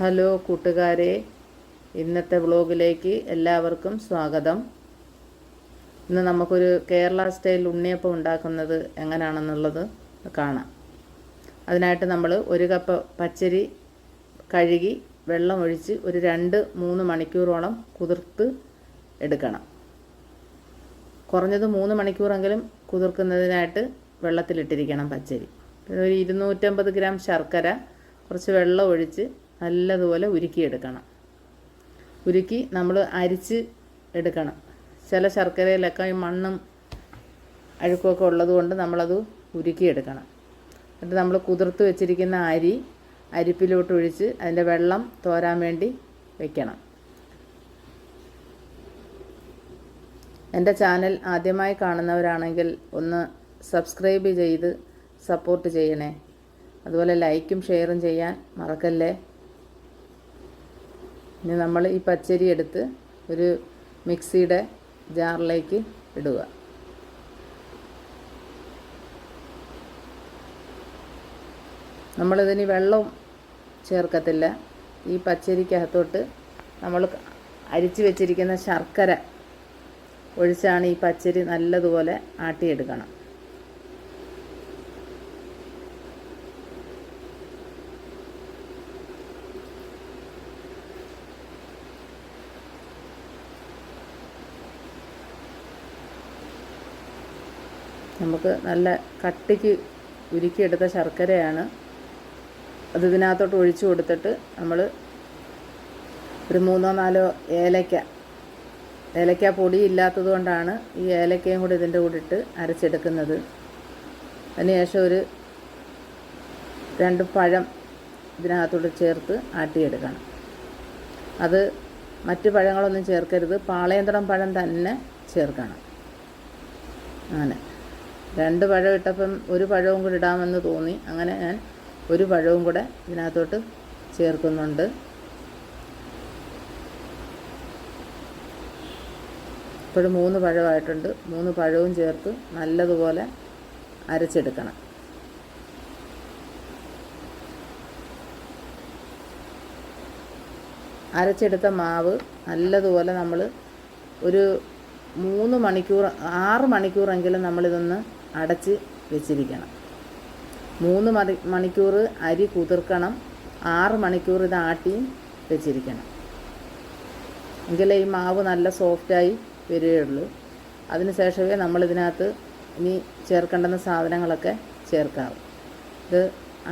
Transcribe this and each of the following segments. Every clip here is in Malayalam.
ഹലോ കൂട്ടുകാരെ. ഇന്നത്തെ വ്ളോഗിലേക്ക് എല്ലാവർക്കും സ്വാഗതം. ഇന്ന് നമുക്കൊരു കേരള സ്റ്റൈൽ ഉണ്ണിയപ്പം ഉണ്ടാക്കുന്നത് എങ്ങനെയാണെന്നുള്ളത് കാണാം. അതിനായിട്ട് നമ്മൾ ഒരു കപ്പ് പച്ചരി കഴുകി വെള്ളം ഒഴിച്ച് ഒരു രണ്ട് മൂന്ന് മണിക്കൂറോളം കുതിർത്ത് എടുക്കണം. കുറഞ്ഞത് മൂന്ന് മണിക്കൂറെങ്കിലും കുതിർക്കുന്നതിനായിട്ട് വെള്ളത്തിലിട്ടിരിക്കണം പച്ചരി. ഒരു ഇരുന്നൂറ്റമ്പത് ഗ്രാം ശർക്കര കുറച്ച് വെള്ളം ഒഴിച്ച് നല്ലതുപോലെ ഉരുക്കിയെടുക്കണം ഉരുക്കി നമ്മൾ അരിച്ച് എടുക്കണം. ചില ശർക്കരയിലൊക്കെ ഈ മണ്ണും അഴുക്കുമൊക്കെ ഉള്ളതുകൊണ്ട് നമ്മളത് ഉരുക്കിയെടുക്കണം എന്നിട്ട് നമ്മൾ കുതിർത്ത് വെച്ചിരിക്കുന്ന അരി അരിപ്പിലോട്ട് ഒഴിച്ച് അതിന്റെ വെള്ളം തോരാൻ വേണ്ടി വെക്കണം. എന്റെ ചാനൽ ആദ്യമായി കാണുന്നവരാണെങ്കിൽ ഒന്ന് സബ്സ്ക്രൈബ് ചെയ്ത് സപ്പോർട്ട് ചെയ്യണേ. അതുപോലെ ലൈക്കും ഷെയറും ചെയ്യാൻ മറക്കല്ലേ? ഇനി നമ്മൾ ഈ പച്ചരി എടുത്ത് ഒരു മിക്സിയുടെ ജാറിലേക്ക് ഇടുക. നമ്മളിതിന് വെള്ളം ചേർക്കത്തില്ല. ഈ പച്ചരിക്കകത്തോട്ട് നമ്മൾ അരിച്ചു വെച്ചിരിക്കുന്ന ശർക്കര ഒഴിച്ചാണ് ഈ പച്ചരി നല്ലതുപോലെ ആട്ടിയെടുക്കണം. നമുക്ക് നല്ല കട്ടിക്ക് ഉരുക്കിയെടുത്ത ശർക്കരയാണ്. അത് ഇതിനകത്തോട്ട് ഒഴിച്ചു കൊടുത്തിട്ട് നമ്മൾ ഒരു മൂന്നോ നാലോ ഏലക്ക ഏലക്ക പൊടി ഇല്ലാത്തത് കൊണ്ടാണ് ഈ ഏലക്കയും കൂടി ഇതിന്റെ കൂടെ ഇട്ട് അരച്ചെടുക്കുന്നത്. അതിനുശേഷം ഒരു രണ്ട് പഴം ഇതിനകത്തോട്ട് ചേർത്ത് ആട്ടിയെടുക്കണം. അത് മറ്റ് പഴങ്ങളൊന്നും ചേർക്കരുത് പാളയന്തടം പഴം തന്നെ ചേർക്കണം. അങ്ങനെ. രണ്ട് പഴം ഇട്ടപ്പം ഒരു പഴവും കൂടി ഇടാമെന്ന് തോന്നി. അങ്ങനെ ഞാൻ ഒരു പഴവും കൂടെ ഇതിനകത്തോട്ട് ചേർക്കുന്നുണ്ട്. ഇപ്പോഴും മൂന്ന് പഴമായിട്ടുണ്ട്. മൂന്ന് പഴവും ചേർത്ത് നല്ലതുപോലെ അരച്ചെടുക്കണം. അരച്ചെടുത്ത മാവ് നല്ലതുപോലെ നമ്മൾ ഒരു മൂന്ന് മണിക്കൂർ ആറ് മണിക്കൂറെങ്കിലും നമ്മളിതൊന്ന് അടച്ച് വെച്ചിരിക്കണം. മൂന്ന് മണി മണിക്കൂർ അരി കുതിർക്കണം. ആറ് മണിക്കൂർ ഇത് ആട്ടിയും വെച്ചിരിക്കണം. എങ്കിലേ ഈ മാവ് നല്ല സോഫ്റ്റായി വരികയുള്ളൂ. അതിനുശേഷമേ നമ്മളിതിനകത്ത് ഇനി ചേർക്കേണ്ടുന്ന സാധനങ്ങളൊക്കെ ചേർക്കാവൂ. ഇത്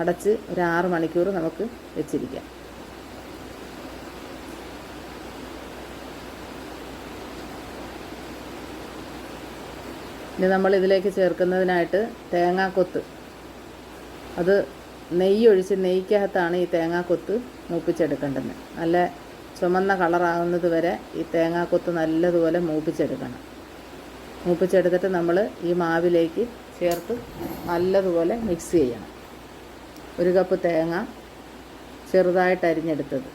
അടച്ച് ഒരു ആറ് മണിക്കൂർ നമുക്ക് വെച്ചിരിക്കാം. ഇനി നമ്മൾ ഇതിലേക്ക് ചേർക്കുന്നതിനായിട്ട് തേങ്ങാക്കൊത്ത് അത് നെയ്യൊഴിച്ച് നെയ്ക്കകത്താണ് ഈ തേങ്ങാക്കൊത്ത് മൂപ്പിച്ചെടുക്കേണ്ടത്. നല്ല ചുമന്ന കളറാകുന്നത് വരെ ഈ തേങ്ങാക്കൊത്ത് നല്ലതുപോലെ മൂപ്പിച്ചെടുക്കണം. മൂപ്പിച്ചെടുത്തിട്ട് നമ്മൾ ഈ മാവിലേക്ക് ചേർത്ത് നല്ലതുപോലെ മിക്സ് ചെയ്യണം. ഒരു കപ്പ് തേങ്ങ ചെറുതായിട്ട് അരിഞ്ഞെടുത്തത്.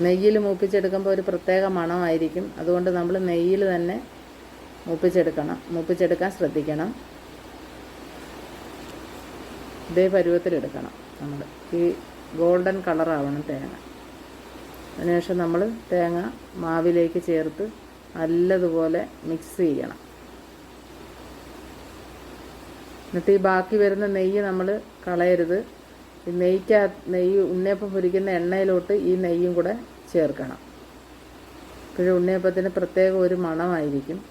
നെയ്യിൽ മൂപ്പിച്ചെടുക്കുമ്പോൾ ഒരു പ്രത്യേക മണമായിരിക്കും. അതുകൊണ്ട് നമ്മൾ നെയ്യിൽ തന്നെ മൂപ്പിച്ചെടുക്കണം. മൂപ്പിച്ചെടുക്കാൻ ശ്രദ്ധിക്കണം. ഇതേ പരുവത്തിലെടുക്കണം നമ്മൾ. ഈ ഗോൾഡൻ കളറാവണം തേങ്ങ. അതിനുശേഷം നമ്മൾ തേങ്ങ മാവിലേക്ക് ചേർത്ത് നല്ലതുപോലെ മിക്സ് ചെയ്യണം. എന്നിട്ട് ഈ ബാക്കി വരുന്ന നെയ്യ് നമ്മൾ കളയരുത്. നെയ്ക്ക നെയ്യ് ഉണ്ണിയപ്പം പൊരിക്കുന്ന എണ്ണയിലോട്ട് ഈ നെയ്യും കൂടെ ചേർക്കണം. ഇപ്പോഴും ഉണ്ണിയപ്പത്തിന് പ്രത്യേക ഒരു മണമായിരിക്കും.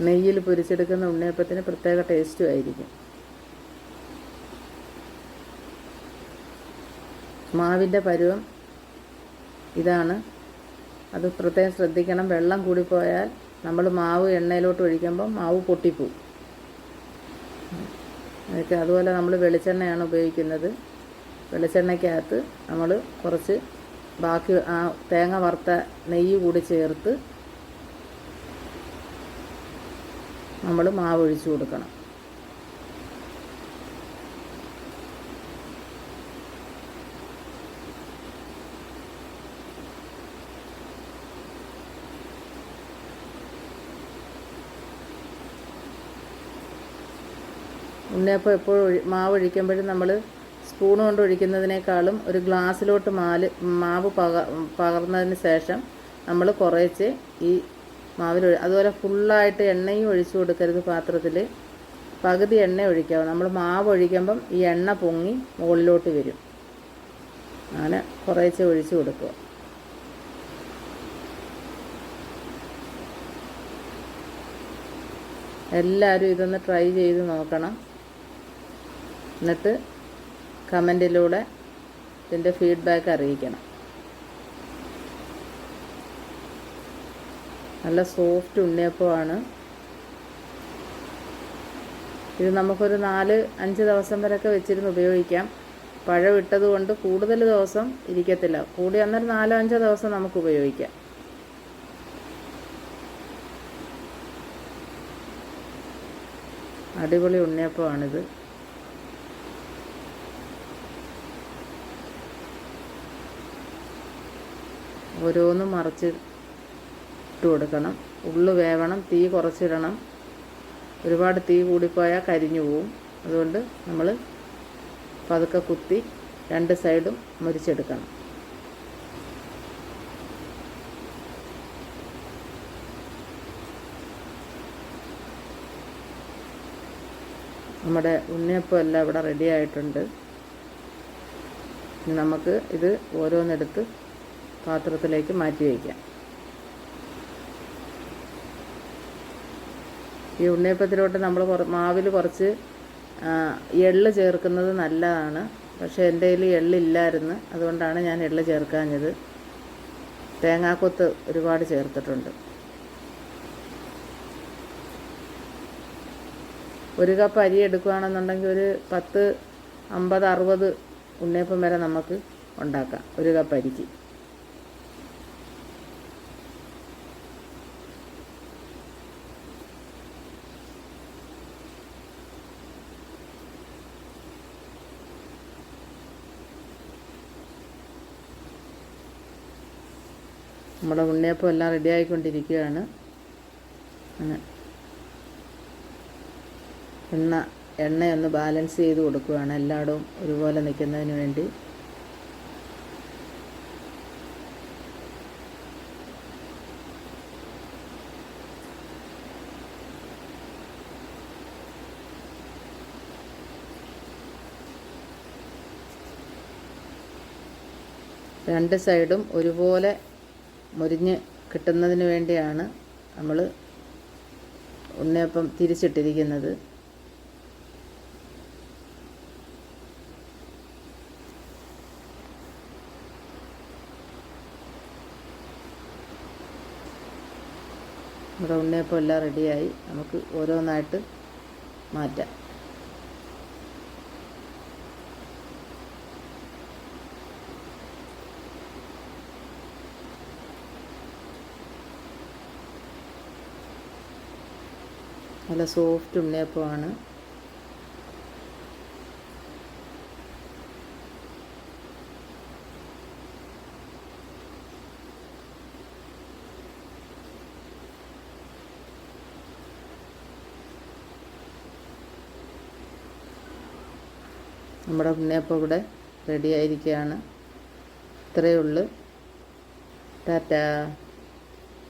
നെയ്യിൽ പൊരിച്ചെടുക്കുന്ന ഉണ്ണിയപ്പത്തിന് പ്രത്യേക ടേസ്റ്റും ആയിരിക്കും. മാവിന്റെ പരുവം ഇതാണ്. അത് പ്രത്യേകം ശ്രദ്ധിക്കണം. വെള്ളം കൂടിപ്പോയാൽ നമ്മൾ മാവ് എണ്ണയിലോട്ട് ഒഴിക്കുമ്പോൾ മാവ് പൊട്ടിപ്പോവും. അതൊക്കെ അതുപോലെ നമ്മൾ വെളിച്ചെണ്ണയാണ് ഉപയോഗിക്കുന്നത്. വെളിച്ചെണ്ണയ്ക്കകത്ത് നമ്മൾ കുറച്ച് ബാക്കി ആ തേങ്ങ വറുത്ത നെയ്യ് കൂടി ചേർത്ത് നമ്മൾ മാവ് ഒഴിച്ചു കൊടുക്കണം. ഉണ്ണിയപ്പം എപ്പോഴും മാവ് ഒഴിക്കുമ്പോഴും നമ്മൾ സ്പൂൺ കൊണ്ട് ഒഴിക്കുന്നതിനേക്കാളും ഒരു ഗ്ലാസ്സിലോട്ട് മാൽ മാവ് പക പകർന്നതിന് ശേഷം നമ്മൾ കുറേച്ച് ഈ മാവിൽ അതുപോലെ ഫുള്ളായിട്ട് എണ്ണയും ഒഴിച്ചു കൊടുക്കരുത് പാത്രത്തിൽ പകുതി എണ്ണ ഒഴിക്കാവും. നമ്മൾ മാവ് ഒഴിക്കുമ്പം ഈ എണ്ണ പൊങ്ങി മുകളിലോട്ട് വരും. അങ്ങനെ കുറേശ്ശെ ഒഴിച്ചു കൊടുക്കുക. എല്ലാവരും ഇതൊന്ന് ട്രൈ ചെയ്ത് നോക്കണം. എന്നിട്ട് കമന്റിലൂടെ ഇതിന്റെ ഫീഡ്ബാക്ക് അറിയിക്കണം. നല്ല സോഫ്റ്റ് ഉണ്ണിയപ്പമാണ്. ഇത് നമുക്കൊരു നാല് അഞ്ച് ദിവസം വരെയൊക്കെ വെച്ചിരുന്ന് ഉപയോഗിക്കാം. പഴം ഇട്ടതുകൊണ്ട് കൂടുതൽ ദിവസം ഇരിക്കത്തില്ല. കൂടി അന്നൊരു നാലോ അഞ്ചോ ദിവസം നമുക്ക് ഉപയോഗിക്കാം. അടിപൊളി ഉണ്ണിയപ്പമാണിത്. ഓരോന്നും മറിച്ച് ഇട്ട് കൊടുക്കണം. ഉള്ളു വേവണം തീ കുറച്ചിടണം. ഒരുപാട് തീ കൂടിപ്പോയാൽ കരിഞ്ഞു പോവും. അതുകൊണ്ട് നമ്മൾ പതുക്കെ കുത്തി രണ്ട് സൈഡും മുരിച്ചെടുക്കണം. നമ്മുടെ ഉണ്ണിയപ്പം എല്ലാം ഇവിടെ റെഡി ആയിട്ടുണ്ട്. നമുക്ക് ഇത് ഓരോന്നെടുത്ത് പാത്രത്തിലേക്ക് മാറ്റി വയ്ക്കാം. ഈ ഉണ്ണിയപ്പത്തിലോട്ട് നമ്മൾ മാവിൽ കുറച്ച് എൾ എള്ള് ചേർക്കുന്നത് നല്ലതാണ്. പക്ഷേ എന്റെ കയ്യിൽ എള്ളില്ലായിരുന്നു. അതുകൊണ്ടാണ് ഞാൻ എള്ള് ചേർക്കാഞ്ഞത്. തേങ്ങാക്കൊത്ത് ഒരുപാട് ചേർത്തിട്ടുണ്ട്. ഒരു കപ്പ് അരി എടുക്കുകയാണെന്നുണ്ടെങ്കിൽ ഒരു പത്ത് അമ്പത് അറുപത് ഉണ്ണിയപ്പം വരെ നമുക്ക് ഉണ്ടാക്കാം. ഒരു കപ്പ് അരിക്ക്. നമ്മുടെ ഉണ്ണിയപ്പം എല്ലാം റെഡി ആയിക്കൊണ്ടിരിക്കുകയാണ്. എണ്ണ എണ്ണയൊന്ന് ബാലൻസ് ചെയ്ത് കൊടുക്കുകയാണ്. എല്ലായിടവും ഒരുപോലെ നിൽക്കുന്നതിന് വേണ്ടി. രണ്ട് സൈഡും ഒരുപോലെ മുരിഞ്ഞ് കിട്ടുന്നതിന് വേണ്ടിയാണ് നമ്മൾ ഉണ്ണിയപ്പം തിരിച്ചിട്ടിരിക്കുന്നത്. നമ്മുടെ ഉണ്ണിയപ്പം എല്ലാം റെഡിയായി നമുക്ക് ഓരോന്നായിട്ട് മാറ്റാം. നല്ല സോഫ്റ്റ് ഉണ്ണിയപ്പമാണ്. നമ്മുടെ ഉണ്ണിയപ്പം ഇവിടെ റെഡി ആയിരിക്കുകയാണ്. ഇത്രയേ ഉള്ളൂ. ടാറ്റാ.